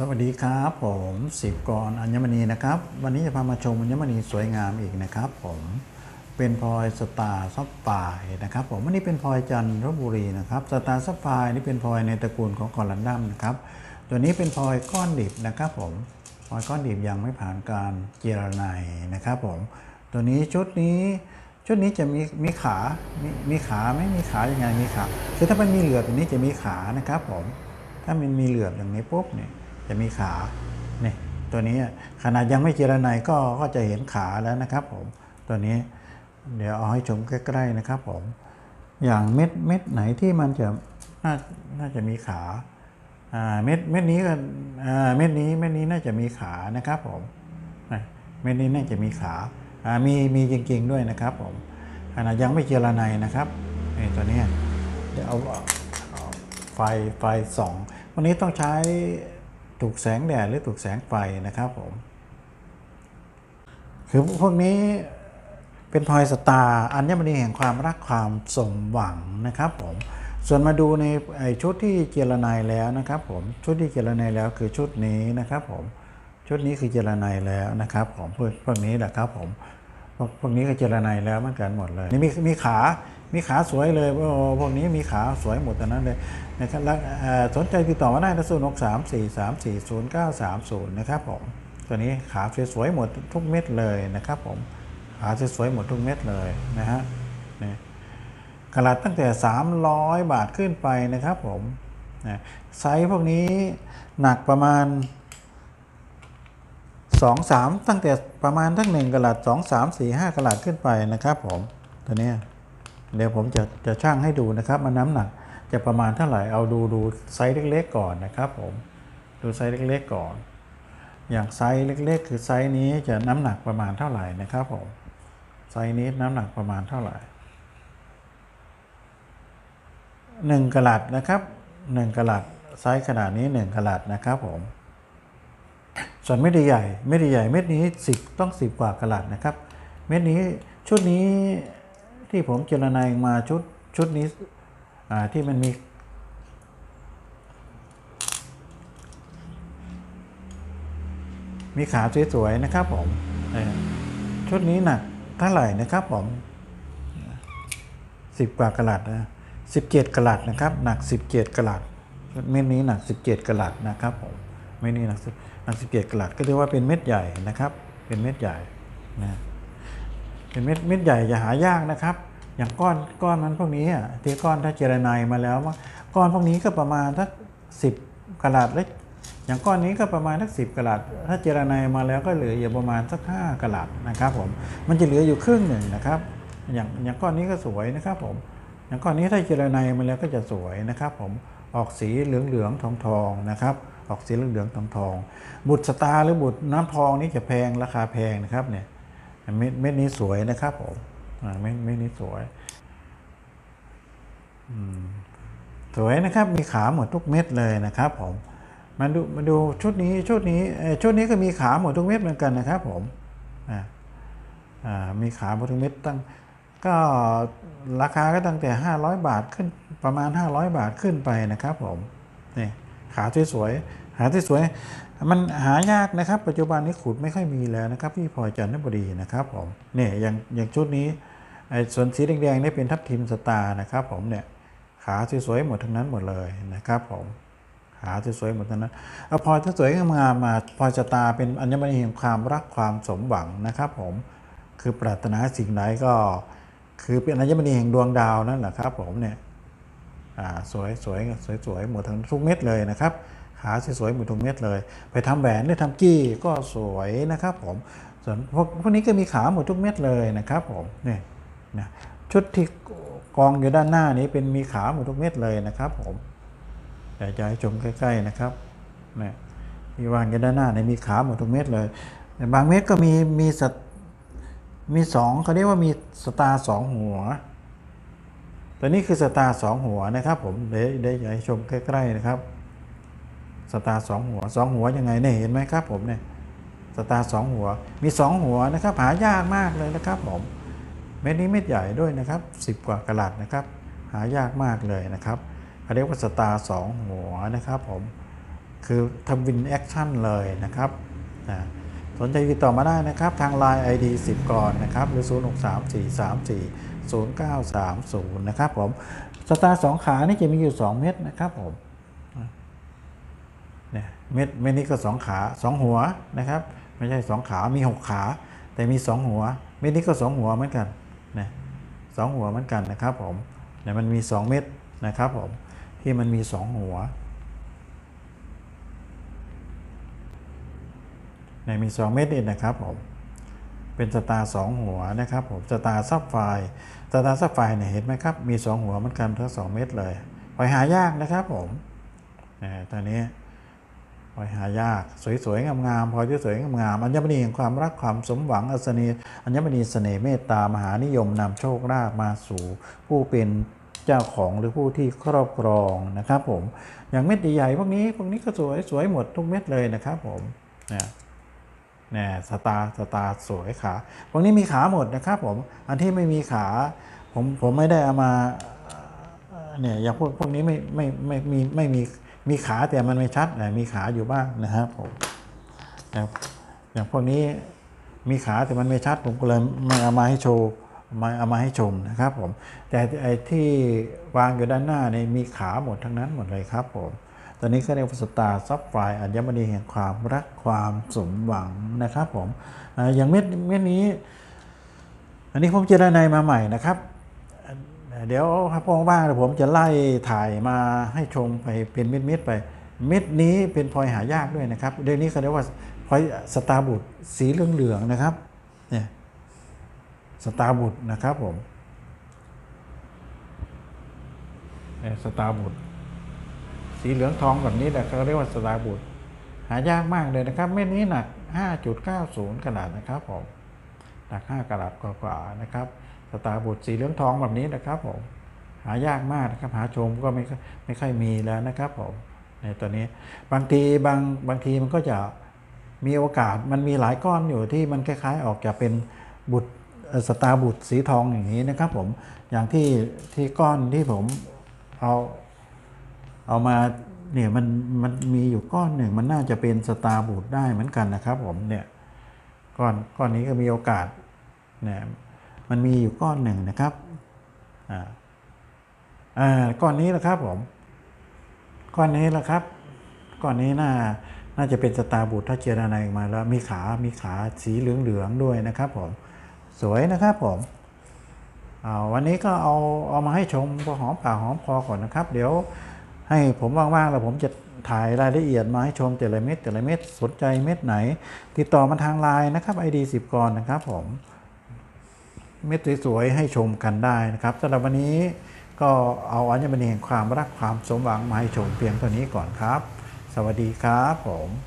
สวัสดีครับผมสิบกรอัญมณีนะครับ วันนี้จะพามาชมอัญมณีสวยงามอีกนะครับ ผมเป็นพลอยสตาร์ซับไฟนะครับ ผมวันนี้เป็นพลอยจันทบุรีนะครับสตาร์ซับไฟนี่เป็นพลอยในตระกูลของคอลันดัมนะครับ ตัวนี้เป็นพลอยก้อนดิบนะครับ ผมพลอยก้อนดิบยังไม่ผ่านการเจรไนนะครับ ผมตัวนี้ชุดนี้ชุดนี้จะมีมีขามีมีขาไหม่มีขายังไงมีขาคือถ้ามันมีเหลือบอย่างนี้จะมีขานะครับ ผมถ้ามันมีเหลือบอย่างนี้ปุ๊บเนี่ย จะมีขาเนี่ยตัวนี้ขนาดยังไม่เจรไนก็ก็จะเห็นขาแล้วนะครับผมตัวนี้เดี๋ยวเอาให้ชมใกล้ๆนะครับผมอย่างเม็ดเม็ดไหนที่มันจะน่าน่าจะมีขาอ่าเม็ดเม็ดนี้ก็อ่าเม็ดนี้เม็ดนี้น่าจะมีขานะครับผมเม็ดนี้น่าจะมีขาอ่ามีมีจริงๆด้วยนะครับผมขนาดยังไม่เจรไนนะครับนี่ตัวนี้เดี๋ยวเอาไฟไฟสองวันนี้ต้องใช้ ถูกแสงแดดหรือถูกแสงไฟนะครับผมคือพวกนี้เป็นพลอยสตาร์อัญมณีแห่งความรักความสมหวังนะครับผมส่วนมาดูในไอชุดที่เจรนายแล้วนะครับผมชุดที่เจรนายแล้วคือชุดนี้นะครับผมชุดนี้คือเจรนายแล้วนะครับผมพวกพวกนี้แหละครับผม พวกพวกนี้ก็เจรนายแล้วเหมือนกันหมดเลยนี่มีมีขา มีขาสวยเลยโอ้พวกนี้มีขาสวยหมดแต่นั้นเลยนะครับแล้วสนใจติดต่อมาได้นะศูนย์หกสามสี่สามสี่ศูนย์เก้าสามศูนย์นะครับผมตัวนี้ขาสวยๆหมดทุกเม็ดเลยนะครับผมขาสวยๆหมดทุกเม็ดเลยนะฮะนี่กระลัดตั้งแต่ 300 บาทขึ้นไปนะครับผมนะไซส์พวกนี้หนักประมาณ 2 3 ตั้งแต่ประมาณทั้งหนึ่งกระลัด2 3 4 5กระลัดขึ้นไปนะครับผมตัวนี้เดี๋ยวผมจะจะช่างให้ดูนะครับมันน้ำหนักจะประมาณเท่าไหร่เอาดูดูไซส์เล็กๆก่อนนะครับผมดูไซส์เล็กๆก่อน อย่างไซส์เล็ก ๆ คือไซส์นี้จะน้ำหนักประมาณเท่าไหร่นะครับผมไซส์นี้น้ำหนักประมาณเท่าไหร่หนึ่งกะลัดนะครับหนึ่งกะลัดไซส์ขนาดนี้หนึ่งกะลัดนะครับผม ส่วนเม็ดใหญ่เม็ดใหญ่เม็ดนี้สิบต้องสิบกว่ากะลัดนะครับ เม็ดนี้ชุดนี้ที่ผมเจรนายมาชุดชุดนี้ที่มันมีมีขาสวยๆนะครับผมชุดนี้หนักเท่าไหร่นะครับผมสิบกว่ากะลัดนะสิบเจ็ดกะลัดนะครับ หนักสิบเจ็ดกะลัดเม็ดนี้หนักสิบเจ็ดกะลัดนะครับผมเม็ดนี้หนัก10 หนักสิบเจ็ดกลัดก็เรียกว่าเป็นเม็ดใหญ่นะครับ เป็นเม็ดใหญ่นะเป็นเม็ดเม็ดใหญ่จะหายากนะครับ อย่างก้อนก้อนนั้นพวกนี้อะที่ก้อนถ้าเจรไนายมาแล้วว่าก้อนพวกนี้ก็ประมาณสักสิบกลัดเล็กอย่างก้อนนี้ก็ประมาณสักสิบกลัดถ้าเจรไนายมาแล้วก็เหลืออยู่ประมาณสักห้ากลัดนะครับผมมันจะเหลืออยู่ครึ่งหนึ่งนะครับ อย่างอย่างก้อนนี้ก็สวยนะครับผมอย่างก้อนนี้ถ้าเจรไนายมาแล้วก็จะสวยนะครับ ผมออกสีเหลืองเหลืองทองทองๆนะครับ ออกสีเหลืองเหลืองทองทองบุตรสตาหรือบุตรน้ำทองนี่จะแพงราคาแพงนะครับเนี่ยเม็ดเม็ดนี้สวยนะครับผมเม็ดเม็ดนี้สวยสวยนะครับมีขาหมดทุกเม็ดเลยนะครับผมมาดูมาดูชุดนี้ชุดนี้เออชุดนี้ก็มีขาหมดทุกเม็ดเหมือนกันนะครับผมอ่ามีขาหมดทุกเม็ดตั้งก็ราคาก็ตั้งแต่ 500 บาทขึ้นประมาณ 500 บาทขึ้นไปนะครับผมนี่ ขาสวยๆขาสวยๆมันหายากนะครับ ปัจจุบันนี้ขุดไม่ค่อยมีแล้วนะครับพี่พลอยจันทบุรีนะครับผมเนี่ยอย่างอย่างชุดนี้ไอ้ส่วนสีแดงๆนี่เป็นทับทิมสตาร์นะครับ ผมเนี่ยขาสวยๆหมดทั้งนั้นหมดเลยนะครับ ผมขาสวยๆหมดทั้งนั้นเอาพลอยสวยงามมาพลอยชะตาเป็นอัญมณีแห่งความรักความสมหวังนะครับ ผมคือปรารถนาสิ่งใดก็ คือเป็นอัญมณีแห่งดวงดาวนั่นแหละครับ ผมเนี่ย สวยสวยสวยสวยหมดทั้งทุกเม็ดเลยนะครับขาสวยๆหมดทุกเม็ดเลย ไปทำแหวนหรือทำกี้ก็สวยนะครับผมส่วนพวกพวกนี้ก็มีขาหมดทุกเม็ดเลยนะครับผมนี่นะชุดที่กองอยู่ด้านหน้านี้เป็นมีขาหมดทุกเม็ดเลยนะครับผมอยากจะให้ชมใกล้ ๆนะครับนี่ที่วางอยู่ด้านหน้าเนี่ยมีขาหมดทุกเม็ดเลยบางเม็ดก็มีมีสัตว์มีสองเขาเรียกว่ามีสตาร์สองหัว ตัวนี้คือสตาร์สองหัวนะครับผมเดี๋ยวเดี๋ยวอยากให้ชมใกล้ๆนะครับสตาร์สองหัวสองหัวยังไงเนี่ยเห็นไหมครับผมเนี่ยสตาร์สองหัวมีสองหัวนะครับหายากมากเลยนะครับผมเม็ดนี้เม็ดใหญ่ด้วยนะครับสิบกว่ากะลัดนะครับ หายากมากเลยนะครับเขาเรียกว่าสตาร์สองหัวนะครับผมคือทำวินแอคชั่นเลยนะครับนะสนใจติดต่อมาได้นะครับ ทาง Line ID 10 ก่อนนะครับ หรือ 0930 นะครับผมสตาร์สองขานี่จะมีอยู่ 2 เม็ดนะครับผมเนี่ยเม็ดเม็ดนี้ก็ 2 ขา 2 หัวนะครับ ไม่ใช่ 2 ขามี 6 ขา แต่มี 2 หัว เม็ดนี้ก็ 2 หัวเหมือนกันนะสองหัวเหมือนกันนะครับผมเนี่ยมันมี 2 เม็ดนะครับผมที่มันมี 2 หัวในมี 2 เม็ดนี่นะครับผม เป็นสตาร์สองหัวนะครับผมสตาร์ซับไฟสตาร์ซับไฟเนี่ยเห็นไหมครับ มี 2 หัวเหมือนกันทั้งสองเม็ดเลยหอยหายากนะครับผมนี่ตอนนี้หอยหายาก สวยๆงามๆพอที่สวยงามๆอัญมณีแห่งความรักความสมหวังอัศนีอัญมณีเสน่ห์เมตตามหานิยมนำโชคลาภมาสู่ ผู้เป็นเจ้าของหรือผู้ที่ครอบครองนะครับผมอย่างเม็ดใหญ่ๆพวกนี้พวกนี้ก็สวยสวยหมดทุกเม็ดเลยนะครับผมเนี่ย เนี่ยสตาสตาสวยขาพวกนี้มีขาหมดนะครับผม อันที่ไม่มีขา ผมผมไม่ได้เอามาเนี่ยอย่างพวกพวกนี้ไม่ไม่ไม่ม่ไม่มีมีขาแต่มันไม่ชัดนะมีขาอยู่บ้างนะครับผมนะครับอย่างพวกนี้มีขาแต่มันไม่ชัด ผมก็เลยไม่เอามาให้โชว์มาเอามาให้ชมนะครับผมแต่ไอ้ที่วางอยู่ด้านหน้าเนี่ยมีขาหมดทั้งนั้นหมดเลยครับผม ตอนนี้ก็เรียกว่าสตาร์ซับไฟอัญมณีแห่งความรักความสมหวังนะครับผมอย่างเม็ดเม็ดนี้ อันนี้ผมเจรนายมาใหม่นะครับ เดี๋ยวถ้าพงบ้างผมจะไล่ถ่ายมาให้ชมไปเป็นเม็ดๆไป เม็ดนี้เป็นพลอยหายากด้วยนะครับเดี๋ยวนี้เขาเรียกว่าพลอยสตาร์บุตรสีเหลืองๆนะครับเนี่ยสตาร์บุตรนะครับผมเนี่ยสตาร์บุตร สีเหลืองทองแบบนี้แหละเขาเรียกว่าสตาบุตร หายากมากเลยนะครับ เม็ดนี้หนัก 5.90กะรัตนะครับผมหนัก 5กะรัตกว่าๆนะครับสตาบุตรสีเหลืองทองแบบนี้นะครับผมหายากมากนะครับ หาชมก็ไม่ไม่ค่อยมีแล้วนะครับผมในตัวนี้บางทีบางบางทีมันก็จะมีโอกาสมันมีหลายก้อนอยู่ที่มันคล้ายๆ ออกจะเป็นบุตรสตาบุตรสีทองอย่างนี้นะครับผมอย่างที่ที่ก้อนที่ผมเอา เอามาเนี่ยมันมันมีอยู่ก้อนหนึ่งมันน่าจะเป็นสตาร์บูดได้เหมือนกันนะครับ ผมเนี่ยก้อนก้อนนี้ก็มีโอกาสเนี่ยมันมีอยู่ก้อนหนึ่งนะครับอ่าอ่าก้อนนี้แหละครับผมก้อนนี้แหละครับก้อนนี้น่าน่าจะเป็นสตาร์บูดถ้าเจรนายออกมาแล้วมีขา มีขาสีเหลืองๆด้วยนะครับผมสวยนะครับผมอ่าวันนี้ก็เอาเอามาให้ชมพอหอมปากหอมคอก่อนนะครับ เดี๋ยว ให้ผมว่างๆแล้วผมจะถ่ายรายละเอียดมาให้ชมแต่ละเม็ดแต่ละเม็ดสนใจเม็ดไหน ติดต่อมาทางไลน์นะครับ ID 10กรนะครับผม เม็ดสวยๆให้ชมกันได้นะครับสำหรับวันนี้ก็เอาอัญมณีแห่งความรักความสมหวังมาให้ชมเพียงเท่านี้ก่อนครับ สวัสดีครับผม